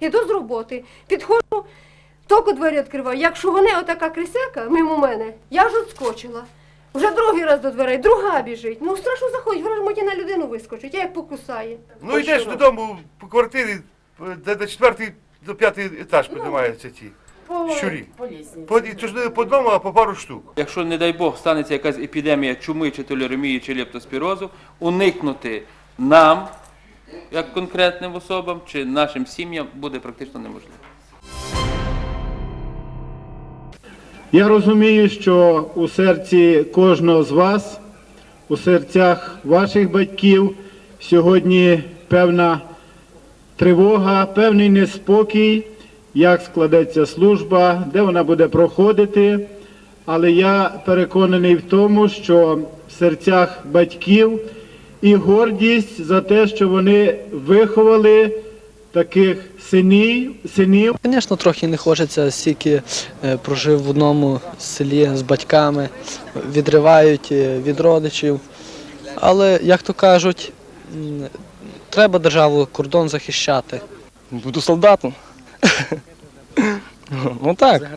іду з роботи, підходжу, тільки двері відкриваю. Якщо вони отака крисяка мимо мене, я ж відскочила. Вже другий раз до дверей, друга біжить. Ну страшно заходить, громадян на людину вискочить, я як покусає. Ну йдеш додому по квартирі, де до четвертий, до п'ятий етаж Ну, піднімаються ті. По- Щурі. По і тож не по одному, а по пару штук. Якщо, не дай Бог, станеться якась епідемія чуми, чи толеремії, чи лептоспірозу, уникнути нам, як конкретним особам, чи нашим сім'ям буде практично неможливо. Я розумію, що у серці кожного з вас, у серцях ваших батьків сьогодні певна тривога, певний неспокій, як складеться служба, де вона буде проходити. Але я переконаний в тому, що в серцях батьків і гордість за те, що вони виховали таких синів, синів Звісно, трохи не хочеться, стільки е, прожив в одному селі з батьками, відривають е, від родичів. Але, як то кажуть, треба державу кордон захищати. Буду солдатом. ну так.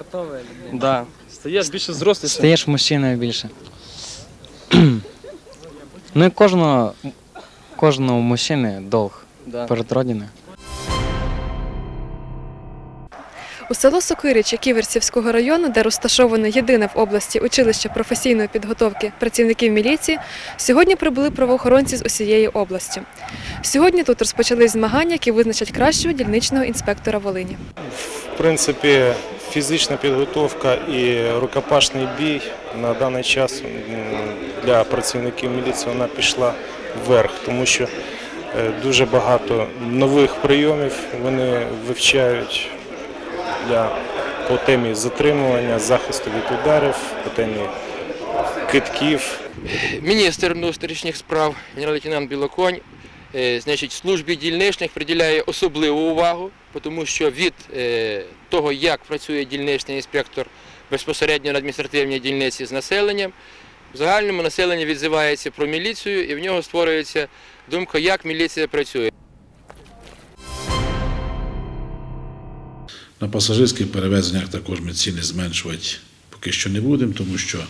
Да. Стаєш більше зрослий. Стаєш мужчиною більше. Ну і кожного, кожного мужчини долг Да. перед родиною. У село Сокиричі Ківерцівського району, де розташоване єдине в області училище професійної підготовки працівників міліції, сьогодні прибули правоохоронці з усієї області. Сьогодні тут розпочались змагання, які визначать кращого дільничного інспектора Волині. В принципі, фізична підготовка і рукопашний бій на даний час для працівників міліції вона пішла вверх, тому що е, дуже багато нових прийомів вони вивчають для по темі затримування, захисту від ударів, по темі китків. Міністр внутрішніх справ генерал-лейтенант Білоконь значить, службі дільничних приділяє особливу увагу, тому що від е, того, як працює дільничний інспектор безпосередньо на адміністративній дільниці з населенням, в загальному населення відзивається про міліцію і в нього створюється думка, як міліція працює. На пасажирських перевезеннях також ми ціни зменшувати поки що не будемо, тому що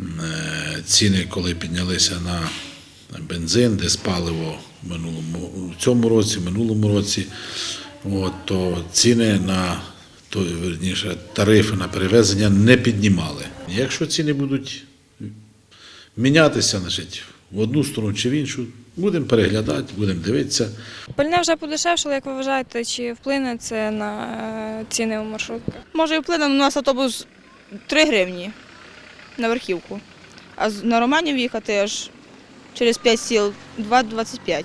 е, ціни, коли піднялися на бензин, десь паливо в минулому в цьому році, в минулому році, от, то ціни на то, верніше, тарифи на перевезення не піднімали. Якщо ціни будуть мінятися, значить, в одну сторону чи в іншу, будемо переглядати, будемо дивитися. Пальне вже подешевшало, як ви вважаєте, чи вплине це на е, ціни у маршрутках? Може і вплине, у нас автобус 3 гривні на верхівку. А на Романів їхати аж через 5 сіл 2,25.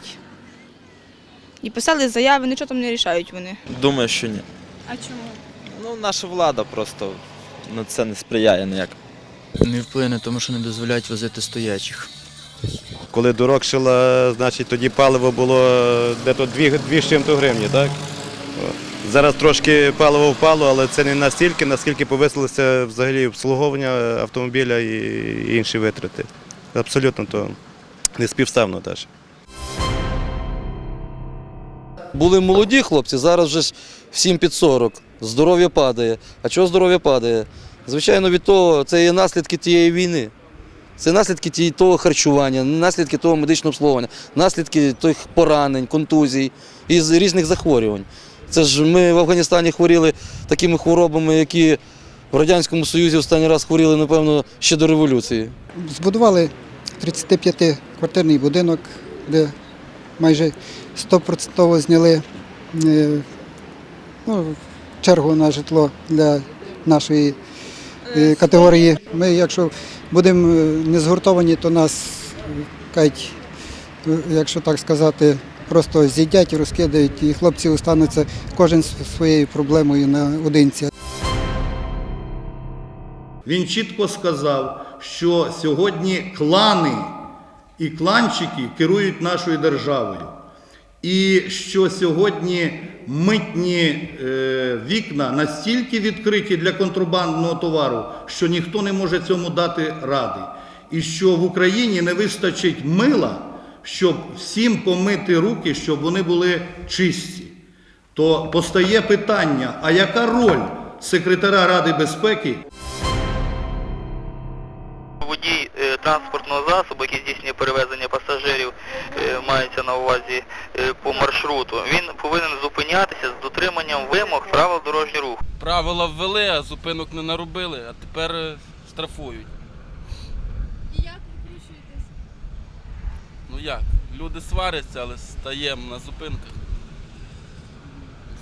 І писали заяви, нічого там не рішають вони. Думаю, що ні. А чому? Ну, наша влада просто на це не сприяє ніяк. Не вплине, тому що не дозволяють возити стоячих. Коли дорогшила, значить тоді паливо було дето 2, 2 з чим-то гривні, так? Зараз трошки паливо впало, але це не настільки, наскільки повисилося взагалі обслуговування автомобіля і інші витрати. Абсолютно то не співставно теж. Були молоді хлопці, зараз вже ж всім під 40. Здоров'я падає. А чого здоров'я падає? Звичайно, від того, це є наслідки тієї війни. Це наслідки того харчування, наслідки того медичного обслуговування, наслідки тих поранень, контузій і різних захворювань. Це ж ми в Афганістані хворіли такими хворобами, які в Радянському Союзі останній раз хворіли, напевно, ще до революції. Збудували 35-квартирний будинок, де майже 100% зняли е, ну, чергу на житло для нашої е, категорії. Ми, якщо будемо е, не згуртовані, то нас е, е, якщо так сказати, просто з'їдять і розкидають, і хлопці остануться кожен зі своєю проблемою наодинці. Він чітко сказав, що сьогодні клани і кланчики керують нашою державою. І що сьогодні митні е, вікна настільки відкриті для контрабандного товару, що ніхто не може цьому дати ради. І що в Україні не вистачить мила, щоб всім помити руки, щоб вони були чисті. то постає питання, а яка роль секретаря Ради безпеки транспортного засобу, який здійснює перевезення пасажирів, е, мається на увазі е, по маршруту, він повинен зупинятися з дотриманням вимог правил дорожнього руху. Правила ввели, а зупинок не наробили, а тепер е, штрафують. І як викручуєтесь? Ну як? Люди сваряться, але стаємо на зупинках.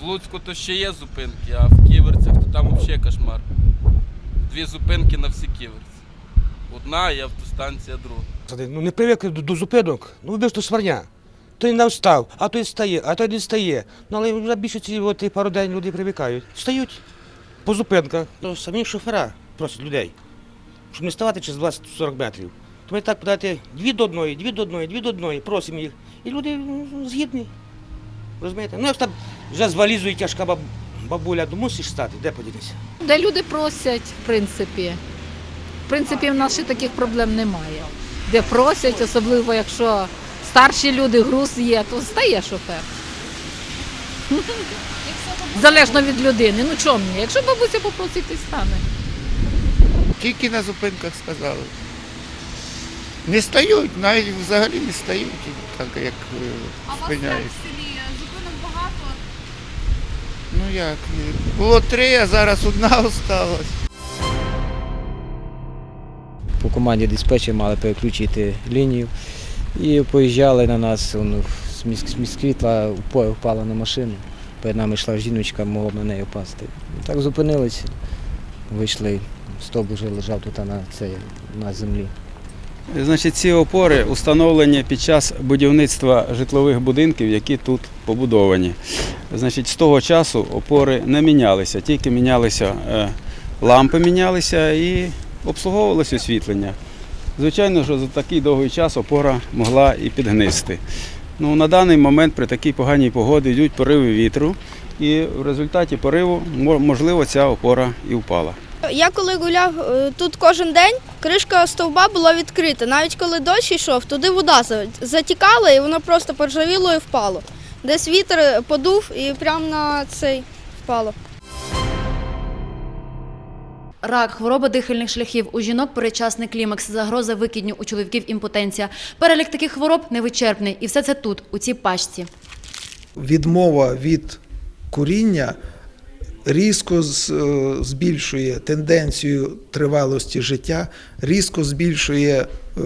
В Луцьку то ще є зупинки, а в Ківерцях то там взагалі кошмар. Дві зупинки на всі ківерці. Одна і автостанція друга. Ну не привик до, до зупинок, ну вибач, то сварня. Той не встав, а той стає, а той не стає. Ну але вже більше ці от, пару день люди привикають. Встають по зупинках. То самі шофера просять людей, щоб не ставати через 20-40 метрів. То ми так подати дві до одної, дві до одної, дві до одної, просимо їх. І люди ну, згідні. Розумієте? Ну як там вже з валізою тяжка бабуля, то мусиш стати, де подітися? Де люди просять, в принципі. В принципі, в нас ще таких проблем немає. Де просять, особливо якщо старші люди, груз є, то стає шофер. Залежно від людини. Ну чому ні? Якщо бабуся попросить, то стане. Тільки на зупинках сказали. Не стають, навіть взагалі не стають, так як е, спиняють. селі зупинок багато. Ну як, було три, а зараз одна осталась. По команді диспетчер мали переключити лінію і поїжджали на нас. з міс- з міс світла упо- впала на машину. Перед нами йшла жіночка, могла на неї впасти. Так зупинилися, вийшли, стовп вже лежав тут на, цей, на землі. Значить, ці опори установлені під час будівництва житлових будинків, які тут побудовані. Значить, з того часу опори не мінялися, тільки мінялися е, лампи мінялися і обслуговувалося освітлення. Звичайно, що за такий довгий час опора могла і підгнисти. Ну, на даний момент при такій поганій погоді йдуть пориви вітру, і в результаті пориву можливо ця опора і впала. Я коли гуляв е, тут кожен день, кришка стовба була відкрита. Навіть коли дощ йшов, туди вода затікала і воно просто поржавіло і впало. Десь вітер подув і прямо на цей впало. Рак, хвороба дихальних шляхів у жінок передчасний клімакс, загроза викидню у чоловіків імпотенція. Перелік таких хвороб невичерпний, і все це тут, у цій пачці. відмова від куріння різко е, збільшує тенденцію тривалості життя, різко збільшує е,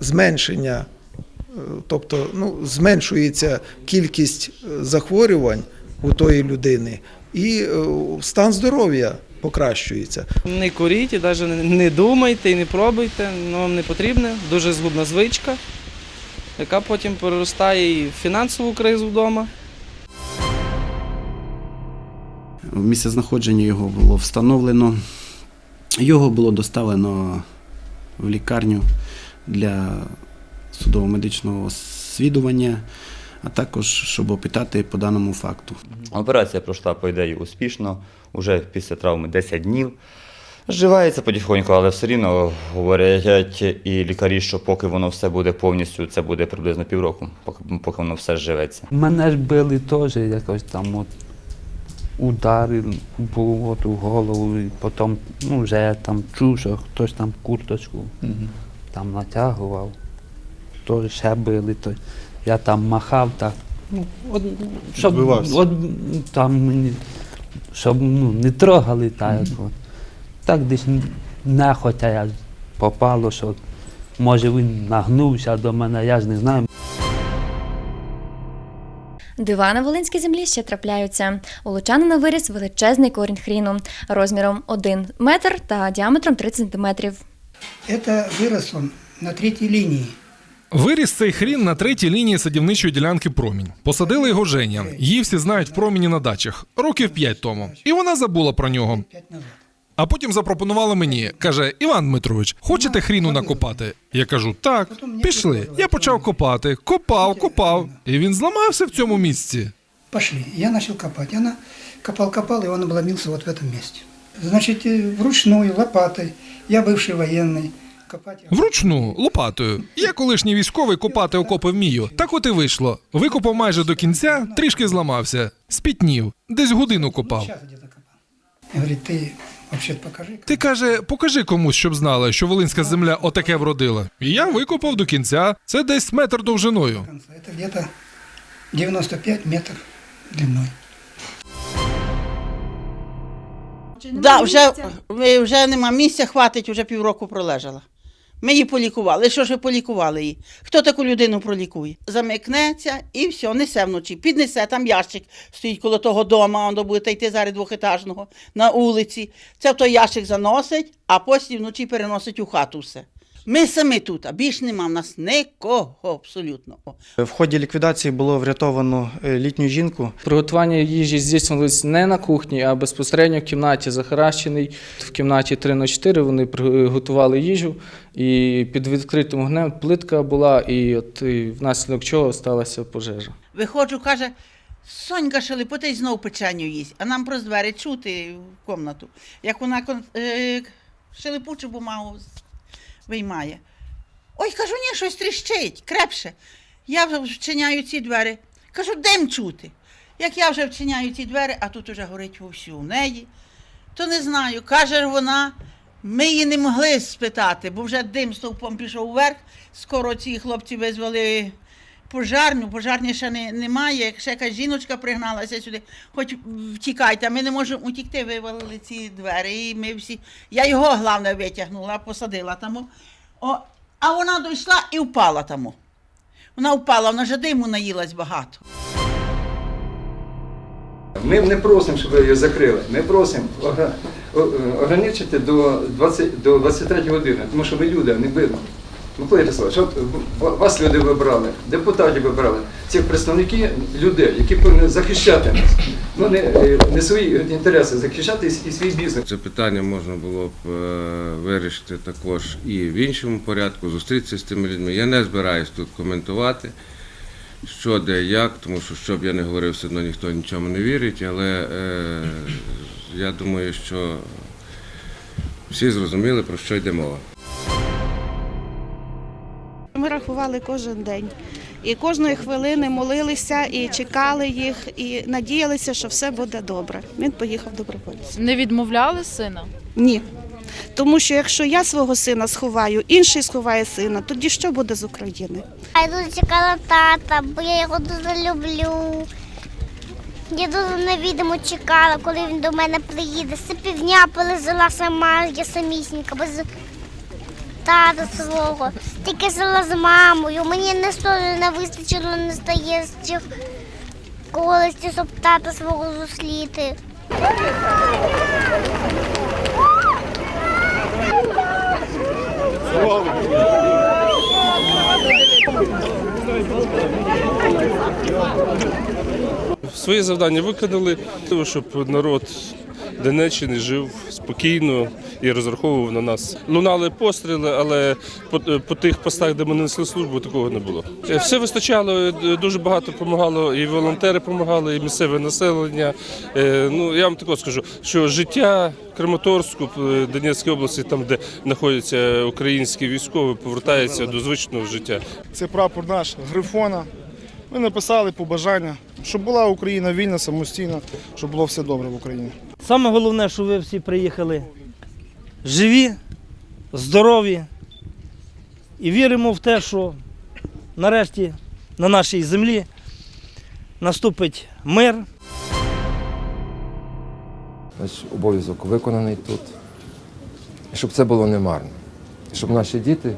зменшення, е, тобто ну, зменшується кількість захворювань у тої людини, і стан здоров'я покращується. Не куріть і навіть не- думайте і не пробуйте, воно вам не потрібне. Дуже згубна звичка, яка потім переростає і в фінансову кризу вдома. Місце знаходження його було встановлено. Його було доставлено в лікарню для судово-медичного освідування, а також щоб опитати по даному факту. Операція пройшла, по ідеї, успішно, уже після травми 10 днів. Зживається потихоньку, але все рівно говорять і лікарі, що поки воно все буде повністю, це буде приблизно півроку, поки, поки воно все зживеться. Мене ж били теж якось там от удари був от у голову, і потім ну, вже там чув, що хтось там курточку там натягував, то ще били, то я там махав так. Ну, от, щоб, Відбивався. от, там мені, щоб ну, не трогали так. як От. Так десь нехотя я попало, що може він нагнувся до мене, я ж не знаю. Дива на волинській землі ще трапляються. У лучанина виріс величезний корінь хріну розміром 1 метр та діаметром 30 сантиметрів. Это вырос он на третьей линии. Виріс цей хрін на третій лінії садівничої ділянки промінь. Посадили його Женя. Її всі знають в проміні на дачах років п'ять тому. І вона забула про нього. А потім запропонувала мені. каже: Іван Дмитрович, хочете хріну накопати? Я кажу, так, пішли. Я почав копати, копав, копав. І він зламався в цьому місці. Пошли. Я начал копать. Она копал-копал, и он обломился вот в этом месте. Значит, э, вручную, лопатой. Я бывший военный. Вручну лопатою. Я колишній військовий копати окопи вмію. Так от і вийшло. Викопав майже до кінця, трішки зламався, спітнів, десь годину копав. Говорит, ты вообще покажи. Ти каже, покажи комусь, щоб знали, що Волинська земля отаке вродила. І я викопав до кінця. Це десь метр довжиною. Это где-то 95 метров длиной. Да, вже, вже нема місця, хватить, вже півроку пролежала. Ми її полікували. Що ж ви полікували її? Хто таку людину пролікує? Замикнеться і все, несе вночі. Піднесе, там ящик стоїть коло того дома, воно буде йти зараз двохетажного на вулиці. Це в той ящик заносить, а потім вночі переносить у хату все. Ми самі тут, а більш нема в нас нікого абсолютно. В ході ліквідації було врятовано е, літню жінку. Приготування їжі здійснювалось не на кухні, а безпосередньо в кімнаті захаращений. В кімнаті 3 на 4 вони приготували їжу, і під відкритим вогнем плитка була, і от і внаслідок чого сталася пожежа. Виходжу, каже, Сонька шелепоти знов печеню їсть, а нам про двері чути в комнату. Як вона кон- е, шелепучу бумагу з- виймає. Ой, кажу, ні, щось тріщить, крепше. Я вже вчиняю ці двері. Кажу, дим чути. Як я вже вчиняю ці двері, а тут уже горить вовсю в неї, то не знаю. Каже вона, ми її не могли спитати, бо вже дим стовпом пішов вверх. Скоро ці хлопці визвали пожарню, пожарні ще не, немає. Ще якась жіночка пригналася сюди, хоч втікайте, а ми не можемо утікти, вивалили ці двері. І ми всі. Я його головне витягнула, посадила там. А вона дійшла і впала там. Вона впала, вона вже диму наїлась багато. Ми не просимо, щоб ви її закрили. Ми просимо е, ограничити до 20, до 23 години, тому що ви люди, а не ви. Микола Ярославович, от вас люди вибрали, депутатів вибрали, ці представники людей, які повинні захищати нас. Ну не, е, не свої інтереси, захищати і свій бізнес. Це питання можна було б е, вирішити також і в іншому порядку, зустрітися з тими людьми. Я не збираюсь тут коментувати, що де як, тому що що б я не говорив, все одно ніхто нічому не вірить, але е, я думаю, що всі зрозуміли, про що йде мова. Ми рахували кожен день. І кожної хвилини молилися і чекали їх, і надіялися, що все буде добре. Він поїхав добровольцем. Не відмовляли сина? Ні. Тому що якщо я свого сина сховаю, інший сховає сина, тоді що буде з України? Я дуже чекала тата, бо я його дуже люблю. Я дуже невідомо чекала, коли він до мене приїде. Все півдня полежала сама, я самісінька, без тата свого. Тільки жила з мамою. Мені не не вистачило настоящих колості, щоб тата свого зустріти. Своє завдання виконали, щоб народ Донеччини жив спокійно і розраховував на нас. Лунали постріли, але по, по тих постах, де ми несли службу, такого не було. Е, Все вистачало, е, дуже багато допомагало, і волонтери допомагали, і місцеве населення. Е, Ну я вам також скажу, що життя Краматорську, е, Донецької області, там де знаходяться українські військові, повертається до звичного життя. Це прапор наш Грифона. Ми написали побажання, щоб була Україна вільна, самостійна, щоб було все добре в Україні. Саме головне, що ви всі приїхали живі, здорові і віримо в те, що нарешті на нашій землі наступить мир. Значить, обов'язок виконаний тут. І щоб це було немарно. І щоб наші діти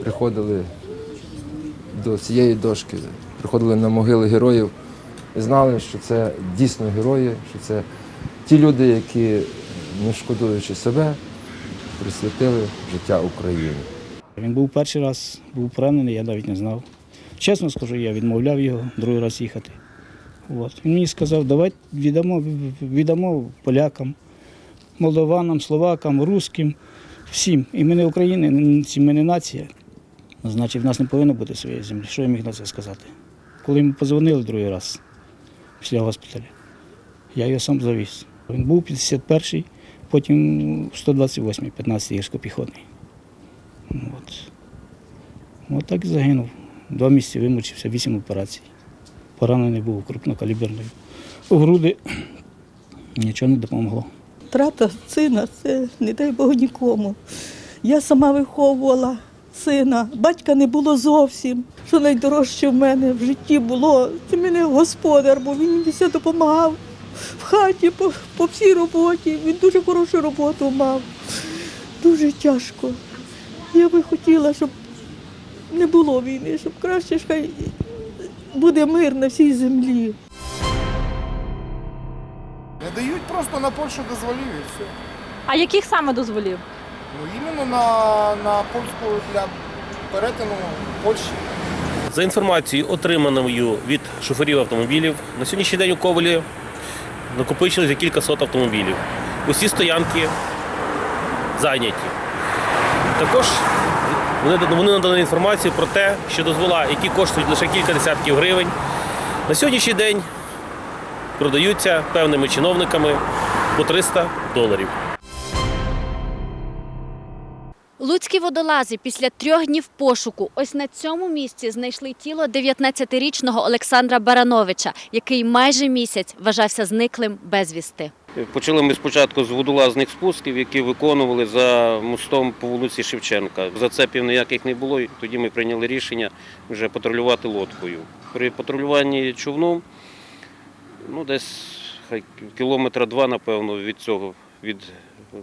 приходили до цієї дошки, приходили на могили героїв і знали, що це дійсно герої, що це ті люди, які, не шкодуючи себе, присвятили життя Україні. Він був перший раз, був поранений, я навіть не знав. Чесно скажу, я відмовляв його другий раз їхати. От. Він мені сказав, давай віддамо, віддамо полякам, молдаванам, словакам, русським, всім. І ми не Україна, ми не нація. Значить, в нас не повинно бути своєї землі. Що я міг на це сказати? Коли йому позвонили другий раз після госпіталя, я його сам завіз. Він був 51-й, потім 128-й, 15-й гірсько-піхотний. От. От так і загинув. Два місяці вимучився, вісім операцій. Поранений був крупнокаліберною. У груди нічого не допомогло. Втрата сина це не дай Бог нікому. Я сама виховувала сина, батька не було зовсім. Що найдорожче в мене в житті було, це мене господар, бо він мені все допомагав в хаті, по, по всій роботі. Він дуже хорошу роботу мав. Дуже тяжко. Я би хотіла, щоб не було війни, щоб краще ж хай буде мир на всій землі. Не дають просто на Польщу дозволів і все. А яких саме дозволів? Ну, іменно на, на польську для перетину Польщі. За інформацією, отриманою від шоферів автомобілів, на сьогоднішній день у Ковелі накопичилося кілька сот автомобілів. Усі стоянки зайняті. Також вони надали інформацію про те, що дозвола, які коштують лише кілька десятків гривень, на сьогоднішній день продаються певними чиновниками по 300 доларів. Водолази після трьох днів пошуку ось на цьому місці знайшли тіло 19-річного Олександра Барановича, який майже місяць вважався зниклим безвісти. Почали ми спочатку з водолазних спусків, які виконували за мостом по вулиці Шевченка. Зацепів ніяких не було, і тоді ми прийняли рішення вже патрулювати лодкою. При патрулюванні човном, ну десь хай кілометра два, напевно, від цього, від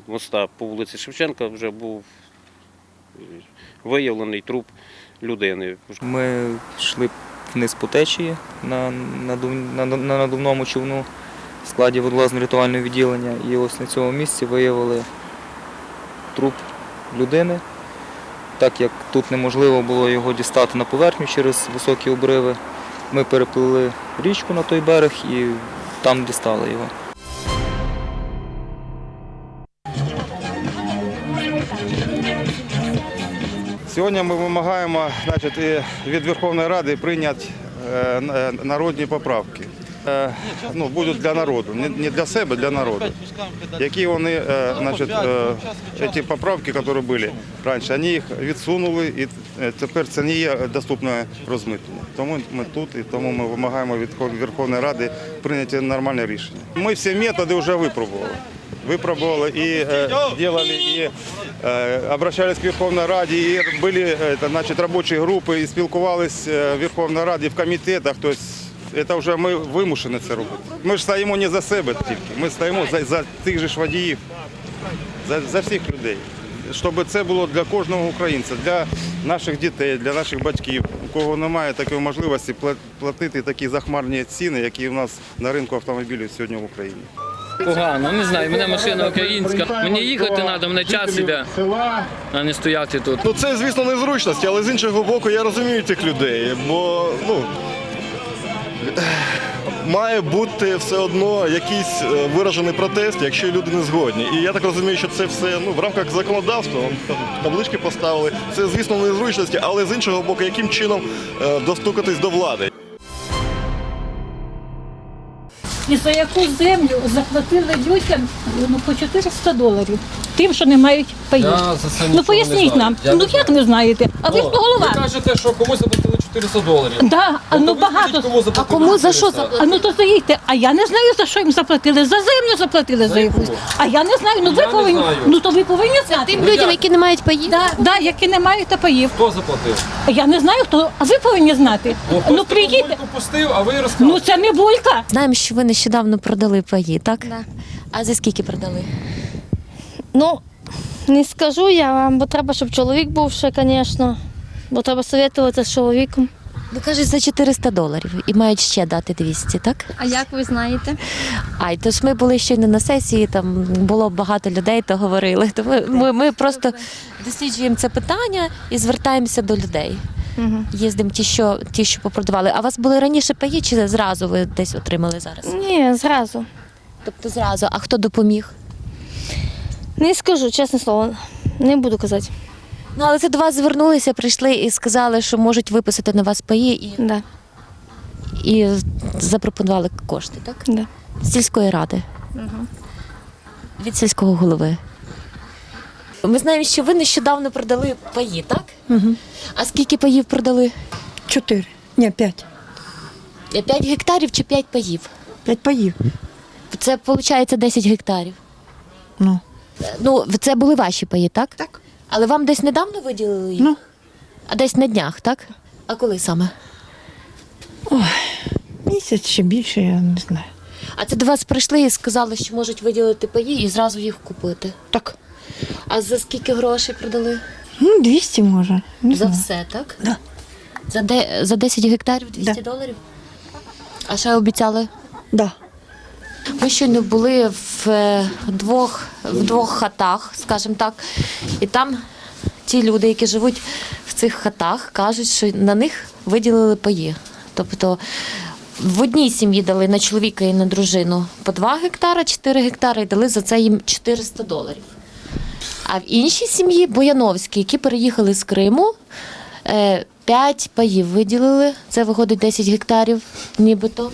моста по вулиці Шевченка вже був виявлений труп людини. Ми йшли вниз по течії на, на, на надувному човну в складі водолазно-рятувального відділення. І ось на цьому місці виявили труп людини. Так як тут неможливо було його дістати на поверхню через високі обриви, ми переплили річку на той берег і там дістали його. Сьогодні ми вимагаємо значить, від Верховної Ради прийняти е, е, народні поправки. Е, Ну, будуть для народу, не- для себе, для народу. Які вони, значить, ці поправки, які були раніше, вони їх відсунули і тепер це не є доступне розмитнення. Тому ми тут і тому ми вимагаємо від Верховної Ради прийняти нормальне рішення. Ми всі методи вже випробували. Випробували і делали, і обращались к Верховной Раді, і були е, це, значить, робочі групи, і спілкувалися в Верховній Раді, в комітетах. Тобто це вже ми вимушені це робити. Ми ж стоїмо не за себе тільки, ми стоїмо за, за тих же ж водіїв, за, за всіх людей. Щоб це було для кожного українця, для наших дітей, для наших батьків, у кого немає такої можливості пла- платити такі захмарні ціни, які у нас на ринку автомобілів сьогодні в Україні. Погано, не знаю, мене машина українська. Мені їхати треба, мене час іде, а не стояти тут. Ну це, звісно, незручності, але з іншого боку, я розумію цих людей, бо ну. Має бути все одно якийсь е, виражений протест, якщо люди не згодні. І я так розумію, що це все ну, в рамках законодавства, таблички поставили. Це, звісно, незручності, але з іншого боку, яким чином е, достукатись до влади. І за яку землю заплатили людям ну, по 400 доларів. Тим, що не мають паїв. Я за це Ну поясніть знаю. нам. Я ну як не знаєте? А ви ж О, голова. Ви кажете, що комусь 400 доларів. Да, а ну Тобто багато. кому а кому за що 400? заплатили? А ну то заїдьте. А я не знаю, за що їм заплатили. За землю заплатили за, За якусь. А я не знаю. Ну ви Я повинні. Ну то ви повинні знати. Тим людям, які не мають паїв? Да, да, які не мають та паїв. Хто заплатив? А Я не знаю хто, а ви повинні знати. Бо ну приїдьте. пустив, а ви розказуєте. Ну це не булька. Знаємо, що ви нещодавно продали паї, так? А за скільки продали? Ну, не скажу я вам, бо треба, щоб чоловік був ще, звісно. Бо треба совєтуватися з чоловіком. Ну кажуть, за 400 доларів і мають ще дати 200, так? А як ви знаєте? Ай, то ж ми були щойно на сесії, там було багато людей, то говорили. То ми, ми, ми просто досліджуємо це питання і звертаємося до людей. Угу. Їздимо ті, що ті, що попродавали. А у вас були раніше паї, чи зразу ви десь отримали зараз? Ні, зразу. Тобто зразу. А хто допоміг? Не скажу, чесне слово, не буду казати. Ну, але це до вас звернулися, прийшли і сказали, що можуть виписати на вас паї і, да. і запропонували кошти, так? Да. З сільської ради, Угу. від сільського голови. Ми знаємо, що ви нещодавно продали паї, так? Угу. А скільки паїв продали? Чотири. Ні, п'ять. П'ять гектарів чи п'ять паїв? П'ять паїв. Це виходить 10 гектарів. Ну. Ну, це були ваші паї, так? Так. Але вам десь недавно виділили їх? Ну. А десь на днях, так? А коли саме? Місяць чи більше, я не знаю. А це до вас прийшли і сказали, що можуть виділити паї і зразу їх купити. Так. А за скільки грошей продали? Ну, 200 може. Не за знаю. все, так? Да. За, де, за 10 гектарів 200 доларів? А ще обіцяли? Да. Ми щойно були в е, двох, в двох хатах, скажімо так, і там ті люди, які живуть в цих хатах, кажуть, що на них виділили паї. Тобто в одній сім'ї дали на чоловіка і на дружину по 2 гектара, 4 гектари і дали за це їм 400 доларів. А в іншій сім'ї Бояновські, які переїхали з Криму, 5 паїв виділили, це виходить 10 гектарів, нібито.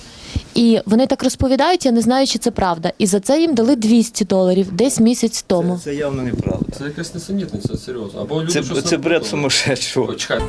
І вони так розповідають, я не знаю, чи це правда. І за це їм дали 200 доларів десь місяць тому. Це явно неправда. Це якась несенітниця, серйозно. Або люди Це, що це бред сумасшедшого. Чекай.